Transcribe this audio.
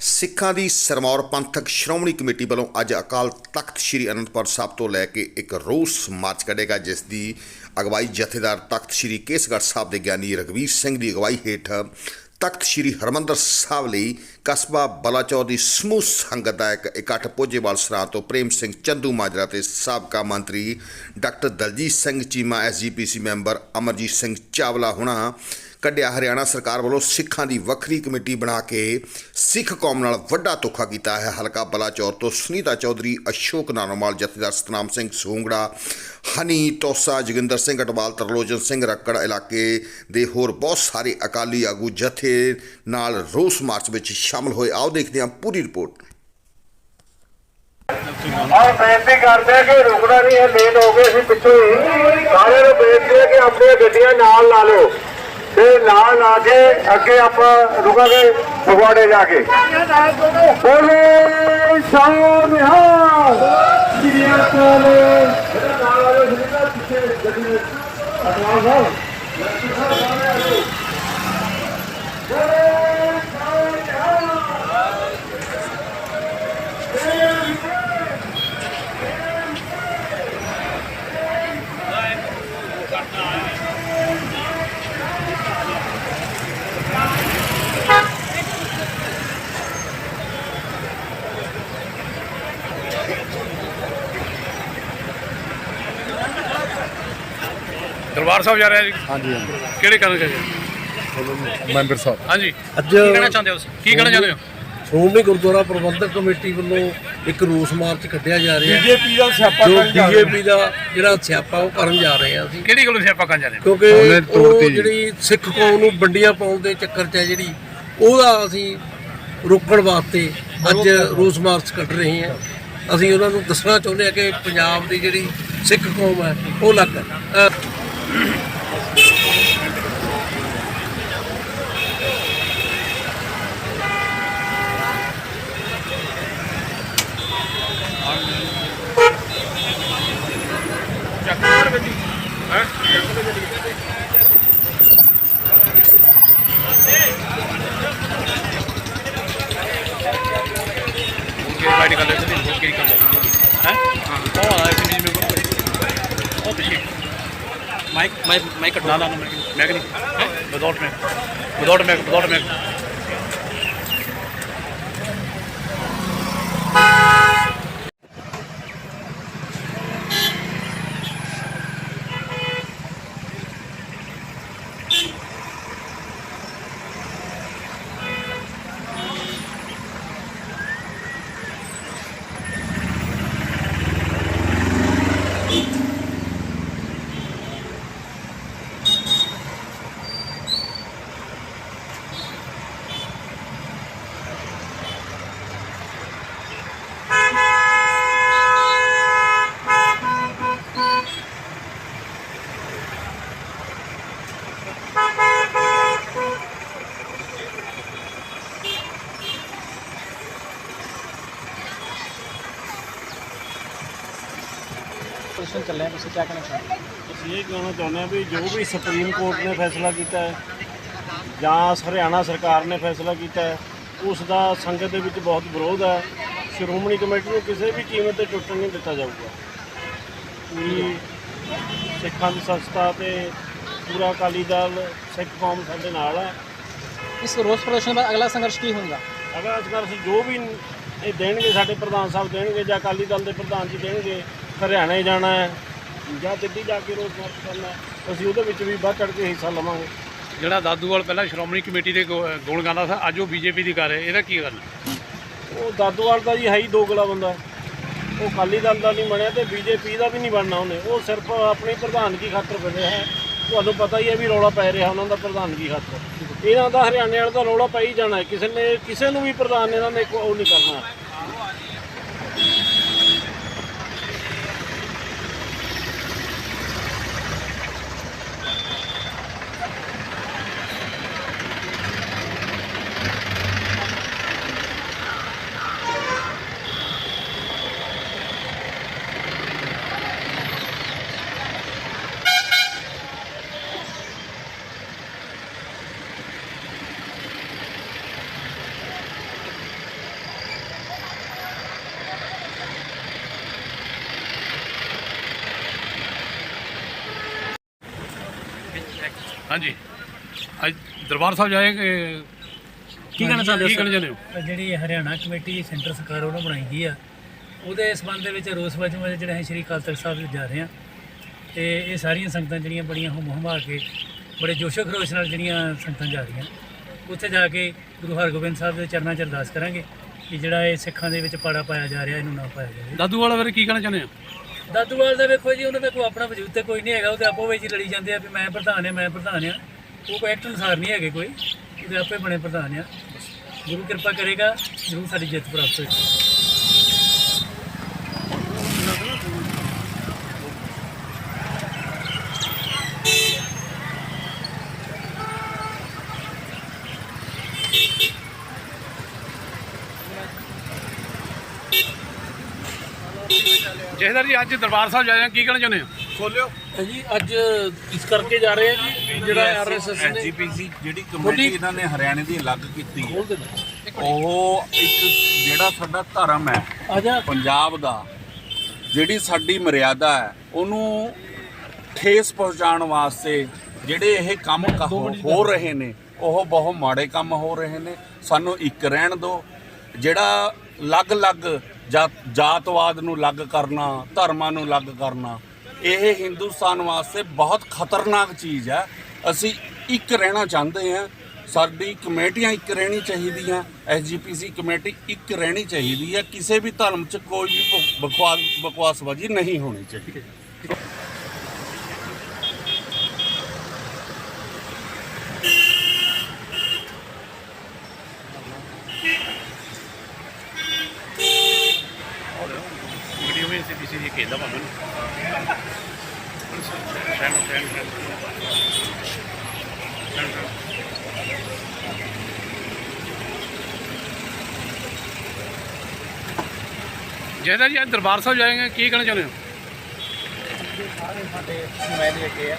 ਸਿੱਖਾਂ ਦੀ ਸਰਮੌਰ ਪੰਥਕ ਸ਼੍ਰੋਮਣੀ ਕਮੇਟੀ ਵੱਲੋਂ ਅੱਜ ਅਕਾਲ ਤਖਤ ਸ੍ਰੀ ਅਨੰਦਪੁਰ ਸਾਹਿਬ ਤੋਂ ਲੈ ਕੇ ਇੱਕ ਰੋਸ ਮਾਰਚ ਕੱਢੇਗਾ, ਜਿਸ ਦੀ ਅਗਵਾਈ ਜਥੇਦਾਰ ਤਖਤ ਸ੍ਰੀ ਕੇਸਗੜ੍ਹ ਸਾਹਿਬ ਦੇ ਗਿਆਨੀ ਰਗਵੀਰ ਸਿੰਘ ਦੀ ਅਗਵਾਈ ਹੇਠ ਤਖਤ ਸ੍ਰੀ ਹਰਮੰਦਰ ਸਾਹਿਬ ਲਈ ਕਸਬਾ ਬਲਾਚੌਰ ਦੀ ਸਮੂਹ ਸੰਗਤ ਦਾ ਇੱਕ ਇਕੱਠ ਪੋਜੇਵਾਲ ਸਰਾਂ ਤੋਂ ਪ੍ਰੇਮ ਸਿੰਘ ਚੰਦੂ ਮਾਜਰਾ ਤੇ ਸਾਬਕਾ ਮੰਤਰੀ doctor Daljit Singh Cheema SGPC member Amarjit Singh Chawla ਹੁਣਾ। ਕੱਢਿਆ ਹਰਿਆਣਾ ਸਰਕਾਰ ਵੱਲੋਂ ਸਿੱਖਾਂ ਦੀ ਵੱਖਰੀ ਕਮੇਟੀ ਬਣਾ ਕੇ ਸਿੱਖ ਕੌਮ ਨਾਲ ਵੱਡਾ ਧੋਖਾ ਕੀਤਾ ਹੈ। ਹਲਕਾ ਬਲਾਚੌਰ ਤੋਂ ਸੁਨੀਤਾ ਚੌਧਰੀ, ਅਸ਼ੋਕ ਨਾਨੋਮਾਲ ਜਥੇਦਾਰ ਸਤਨਾਮ ਸਿੰਘ ਸੂੰਗੜਾ, ਹਨੀ ਟੋਸਾ ਜੋਗਿੰਦਰ ਸਿੰਘ ਅਟਵਾਲ, ਤਰਲੋਚਨ ਸਿੰਘ ਰੱਕੜ ਇਲਾਕੇ ਦੇ ਹੋਰ ਬਹੁਤ ਸਾਰੇ ਅਕਾਲੀ ਆਗੂ ਜਥੇ ਨਾਲ ਰੋਸ ਮਾਰਚ ਵਿੱਚ ਸ਼ਾਮਲ ਹੋਏ। ਆਓ ਦੇਖਦੇ ਹਾਂ ਪੂਰੀ ਰਿਪੋਰਟ। ਆਹ ਬੇਨਤੀ ਕਰਦੇ ਆ ਕਿ ਰੁਕਣਾ ਨਹੀਂ ਹੈ ਲੇਟ ਹੋ ਗਏ ਅਸੀਂ ਪਿੱਛੋਂ ਹੀ। ਸਾਰਿਆਂ ਨੂੰ ਬੇਨਤੀ ਹੈ ਕਿ ਆਪਣੀਆਂ ਗੱਡੀਆਂ ਨਾਲ ਲਾ ਲਓ। ਤੇ ਨਾਲ ਲਾ ਕੇ ਅੱਗੇ ਆਪਾਂ ਰੁਕਾਂਗੇ ਫਗਵਾੜੇ ਜਾ ਕੇ। ਬੋਲੇ ਸ਼ਾਮ ਨਿਹਾਲ। ਸ੍ਰੀ ਅਕਾਲ। ਨਾਲ ਸੁਣੀਦਾ ਪਿੱਛੇ ਗੱਡੀ ਅਟਵਾਲ ਸਾਹਿਬ ਦਰਬਾਰ ਸਾਹਿਬ ਜਾ ਰਿਹਾ ਜੀ? ਹਾਂਜੀ ਹਾਂਜੀ। ਕਿਹੜੇ ਕਾਰਨ ਚਾਹੀਏ ਮੈਂਬਰ ਸਾਹਿਬ। ਹਾਂਜੀ। ਅੱਜ ਕੀ ਕਹਿਣਾ ਚਾਹੁੰਦੇ ਹੋ ਤੁਸੀਂ? ਕੀ ਕਹਿਣਾ ਚਾਹੁੰਦੇ ਹੋ? ਸ਼੍ਰੋਮਣੀ ਗੁਰਦੁਆਰਾ ਪ੍ਰਬੰਧਕ ਕਮੇਟੀ ਵੱਲੋਂ ਇੱਕ ਰੋਸ ਮਾਰਚ ਕੱਢਿਆ ਜਾ ਰਿਹਾ। ਹੈ ਬੀਜੇਪੀ ਦਾ ਸਿਆਪਾ ਜੋ ਕਰਨ ਜਾ ਰਹੇ ਬੀਜੇਪੀ ਦਾ ਜਿਹੜਾ ਸਿਆਪਾ ਉਹ ਕਰਨ ਜਾ ਰਹੇ ਹਾਂ ਅਸੀਂ। ਕਿਹੜੀ ਗੱਲੋਂ ਸਿਆਪਾ ਕਰਨ ਜਾ ਰਹੇ ਹੋ ਕਿਉਂਕਿ ਉਹਨੇ ਉਹ ਜੀ। ਜਿਹੜੀ ਸਿੱਖ ਕੌਮ ਨੂੰ ਵੰਡੀਆਂ ਪਾਉਣ ਦੇ ਚੱਕਰ 'ਚ ਹੈ ਜਿਹੜੀ ਉਹਦਾ ਅਸੀਂ ਰੋਕਣ ਵਾਸਤੇ ਅੱਜ ਰੋਸ ਮਾਰਚ ਕੱਢ ਰਹੇ ਹਾਂ। ਅਸੀਂ ਉਹਨਾਂ ਨੂੰ ਦੱਸਣਾ ਚਾਹੁੰਦੇ ਹਾਂ ਕਿ ਪੰਜਾਬ ਦੀ ਜਿਹੜੀ ਸਿੱਖ ਕੌਮ ਹੈ ਉਹ ਅਲੱਗ ਹੈ ਅਹ ਕਿਹੜੀ ਬਾਈਟ ਕਰ ਲੈਂਦੇ ਨੇ ਕਿਹੜੀ ਕਰ ਹੈ ਉਹ ਆ ਇਸ ਵਿੱਚ ਮੇਰੇ ਉਹ ਪਿੱਛੇ ਮਾਈਕ ਮਾਈਕ ਮਾਈਕ ਨਾ ਨਾ ਮੈਂ ਮੈਂ ਨਹੀਂ ਹੈ ਵਿਦਆਊਟ ਮੈਂ ਵਿਦਆਊਟ ਮੈਂ ਇਲੈਕਸ਼ਨ ਚੱਲ ਤੁਸੀਂ ਕੀ ਕਹਿਣਾ ਅਸੀਂ ਇਹ ਕਹਿਣਾ ਚਾਹੁੰਦੇ ਹਾਂ ਵੀ ਜੋ ਵੀ ਸੁਪਰੀਮ ਕੋਰਟ ਨੇ ਫੈਸਲਾ ਕੀਤਾ ਹੈ ਜਾਂ ਹਰਿਆਣਾ ਸਰਕਾਰ ਨੇ ਫੈਸਲਾ ਕੀਤਾ ਹੈ ਉਸ ਦਾ ਸੰਗਤ ਦੇ ਵਿੱਚ ਬਹੁਤ ਵਿਰੋਧ ਹੈ। ਸ਼੍ਰੋਮਣੀ ਕਮੇਟੀ ਨੂੰ ਕਿਸੇ ਵੀ ਕੀਮਤ ਤੇ ਟੁੱਟਣ ਨਹੀਂ ਦਿੱਤਾ ਜਾਊਗਾ। ਪੂਰੀ ਸਿੱਖਾਂ ਦੀ ਸੰਸਥਾ ਤੇ ਪੂਰਾ ਅਕਾਲੀ ਦਲ ਸਿੱਖ ਕੌਮ ਸਾਡੇ ਨਾਲ ਹੈ। ਇਸ ਰੋਸ ਪ੍ਰਦਰਸ਼ਨ ਦਾ ਅਗਲਾ ਸੰਘਰਸ਼ ਕੀ ਹੋਊਗਾ ਅਗਲਾ ਅਸੀਂ ਜੋ ਵੀ ਇਹ ਦੇਣਗੇ ਸਾਡੇ ਪ੍ਰਧਾਨ ਸਾਹਿਬ ਦੇਣਗੇ ਜਾਂ ਅਕਾਲੀ ਦਲ ਦੇ ਪ੍ਰਧਾਨ ਜੀ ਦੇਣਗੇ ਹਰਿਆਣੇ ਜਾਣਾ ਹੈ ਜਾਂ ਦਿੱਲੀ ਜਾ ਕੇ ਰੋਸ ਮਾਰਚ ਕਰਨਾ ਹੈ, ਅਸੀਂ ਉਹਦੇ ਵਿੱਚ ਵੀ ਵੱਧ ਚੜ੍ਹ ਕੇ ਹਿੱਸਾ ਲਵਾਂਗੇ। ਜਿਹੜਾ ਦਾਦੂਵਾਲ ਪਹਿਲਾਂ ਸ਼੍ਰੋਮਣੀ ਕਮੇਟੀ ਦੇ ਗੁ- ਗੁਣ ਗਾਉਂਦਾ ਸੀ ਅੱਜ ਉਹ ਬੀਜੇਪੀ ਦੀ ਕਰ ਰਿਹਾ ਇਹਦਾ ਕੀ ਗੱਲ ਉਹ ਦਾਦੂਵਾਲ ਦਾ ਜੀ ਹੈ ਹੀ ਦੋਗਲਾ ਬੰਦਾ। ਉਹ ਅਕਾਲੀ ਦਲ ਦਾ ਨਹੀਂ ਬਣਿਆ ਤੇ ਬੀਜੇਪੀ ਦਾ ਵੀ ਨਹੀਂ ਬਣਨਾ ਉਹਨੇ। ਉਹ ਸਿਰਫ ਆਪਣੀ ਪ੍ਰਧਾਨਗੀ ਖਾਤਰ ਬਣਿਆ ਹੈ। ਤੁਹਾਨੂੰ ਪਤਾ ਹੀ ਹੈ ਵੀ ਰੌਲਾ ਪੈ ਰਿਹਾ ਉਹਨਾਂ ਦਾ ਪ੍ਰਧਾਨਗੀ ਖਾਤਰ। ਇਹਨਾਂ ਦਾ ਹਰਿਆਣੇ ਵਾਲਾ ਤਾਂ ਰੌਲਾ ਪੈ ਹੀ ਜਾਣਾ ਹੈ। ਕਿਸੇ ਨੇ ਕਿਸੇ ਨੂੰ ਵੀ ਪ੍ਰਧਾਨ ਇਹਨਾਂ ਨੇ ਕੋ- ਉਹ ਨਹੀਂ ਕਰਨਾ। ਹਾਂਜੀ। ਅੱਜ ਦਰਬਾਰ ਸਾਹਿਬ ਜਾਏਗੇ ਕੀ ਕਹਿਣਾ ਚਾਹੁੰਦੇ ਹੋ ਕੀ? ਕਹਿਣਾ ਚਾਹੁੰਦੇ ਹੋ? ਜਿਹੜੀ ਹਰਿਆਣਾ ਕਮੇਟੀ ਸੈਂਟਰ ਸਰਕਾਰ ਵੱਲੋਂ ਬਣਾਈ ਗਈ ਆ। ਉਹਦੇ ਸੰਬੰਧ ਦੇ ਵਿੱਚ ਰੋਸ ਵਜੋਂ ਜਿਹੜਾ ਅਸੀਂ ਸ਼੍ਰੀ ਅਕਾਲ ਤਖਤ ਸਾਹਿਬ ਜਾ ਰਹੇ ਹਾਂ ਤੇ ਇਹ ਸਾਰੀਆਂ ਸੰਗਤਾਂ ਜਿਹੜੀਆਂ ਬੜੀਆਂ ਹੁਮ ਹੁਮਾ ਕੇ ਬੜੇ ਜੋਸ਼ੋ ਖਰੋਸ਼ ਨਾਲ ਜਿਹੜੀਆਂ ਸੰਗਤਾਂ ਜਾ ਰਹੀਆਂ। ਉੱਥੇ ਜਾ ਕੇ ਗੁਰੂ ਹਰਗੋਬਿੰਦ ਸਾਹਿਬ ਦੇ ਚਰਨਾਂ 'ਚ ਅਰਦਾਸ ਕਰਾਂਗੇ ਕਿ ਜਿਹੜਾ ਇਹ ਸਿੱਖਾਂ ਦੇ ਵਿੱਚ ਪਾੜਾ ਪਾਇਆ ਜਾ ਰਿਹਾ ਇਹਨੂੰ ਨਾ ਪਾਇਆ ਜਾਵੇ। ਦਾਦੂ ਵਾਲਾ ਬਾਰੇ ਕੀ ਕਹਿਣਾ ਚਾਹੁੰਦੇ ਹੋ? ਦਾਦੂਵਾਲ ਦਾ ਵੇਖੋ ਜੀ, ਉਹਨਾਂ ਦਾ ਕੋਈ ਆਪਣਾ ਵਜੂਦ ਤੇ ਕੋਈ ਨਹੀਂ ਹੈਗਾ ਉਹ ਉਹਦੇ ਆਪੋ ਵਿੱਚ ਹੀ ਲੜੀ ਜਾਂਦੇ ਆ ਵੀ ਮੈਂ ਪ੍ਰਧਾਨ ਆ, ਮੈਂ ਪ੍ਰਧਾਨ ਆ। ਉਹ ਕੋਈ ਐਕਟ ਅਨੁਸਾਰ ਨਹੀਂ ਹੈਗੇ ਕੋਈ, ਉਹਦੇ ਆਪੇ ਬਣੇ ਪ੍ਰਧਾਨ ਆ। ਗੁਰੂ ਕਿਰਪਾ ਕਰੇਗਾ, ਜ਼ਰੂਰ ਸਾਡੀ ਜਿੱਤ ਪ੍ਰਾਪਤ ਹੋਏਗੀ। ਜਹਦਰ ਜੀ ਅੱਜ ਦਰਬਾਰ ਸਾਹਿਬ ਜਾਏ ਕੀ ਕਹਿਣਾ ਚਾਹੁੰਦੇ ਹੋ? ਜੀ ਅੱਜ ਇਸ ਕਰਕੇ ਜਾ ਰਹੇ ਹਾਂ ਜੀ ਜਿਹੜਾ ਆਰਐਸਐਸ ਨੇ ਐਸਜੀਪੀਸੀ ਜਿਹੜੀ ਕਮੇਟੀ ਇਹਨਾਂ ਨੇ ਹਰਿਆਣੇ ਦੀ ਅਲੱਗ ਕੀਤੀ ਹੈ। ਉਹ ਇੱਕ ਜਿਹੜਾ ਸਾਡਾ ਧਰਮ ਹੈ ਜਾ। ਪੰਜਾਬ ਦਾ ਜਿਹੜੀ ਸਾਡੀ ਮਰਿਆਦਾ ਹੈ ਉਹਨੂੰ ਠੇਸ ਪਹੁੰਚਾਉਣ ਵਾਸਤੇ ਜਿਹੜੇ ਇਹ ਕੰਮ ਕ- ਹੋ ਰਹੇ ਨੇ ਉਹ ਬਹੁਤ ਮਾੜੇ ਕੰਮ ਹੋ ਰਹੇ ਨੇ। ਸਾਨੂੰ ਇੱਕ ਰਹਿਣ ਦਿਓ। ਜਿਹੜਾ ਅਲੱਗ-ਅਲੱਗ ਜਾਤਵਾਦ ਨੂੰ ਅਲੱਗ ਕਰਨਾ, ਧਰਮਾਂ ਨੂੰ ਅਲੱਗ ਕਰਨਾ, ਇਹ ਹਿੰਦੁਸਤਾਨ ਵਾਸਤੇ ਬਹੁਤ ਖਤਰਨਾਕ ਚੀਜ਼ ਹੈ। ਅਸੀਂ ਇੱਕ ਰਹਿਣਾ ਚਾਹੁੰਦੇ ਹਾਂ, ਸਾਡੀ ਕਮੇਟੀਆਂ ਇੱਕ ਰਹਿਣੀ ਚਾਹੀਦੀਆਂ ਐਸਜੀਪੀਸੀ ਕਮੇਟੀ ਇੱਕ ਰਹਿਣੀ ਚਾਹੀਦੀ ਹੈ, ਕਿਸੇ ਵੀ ਧਰਮ 'ਚ ਕੋਈ ਵੀ ਬ- ਬਕਵਾਸ ਬਕਵਾਸਬਾਜ਼ੀ ਨਹੀਂ ਹੋਣੀ ਚਾਹੀਦੀ। ਵਿੱਚ ਸੀਬੀਸੀ ਦੀ ਕਹਿੰਦਾ ਭਾਵੇਂ ਸੈਂਡ ਸੈਂਡ ਜਹਦਰ ਜੀ, ਅੱਜ ਦਰਬਾਰ ਸਾਹਿਬ ਜਾਏਗੇ, ਕੀ ਕਹਿਣਾ ਚਾਹੁੰਦੇ ਹੋ? ਸਾਰੇ ਸਾਡੇ ਨੁਮਾਇੰਦੇ ਹੈਗੇ ਆ।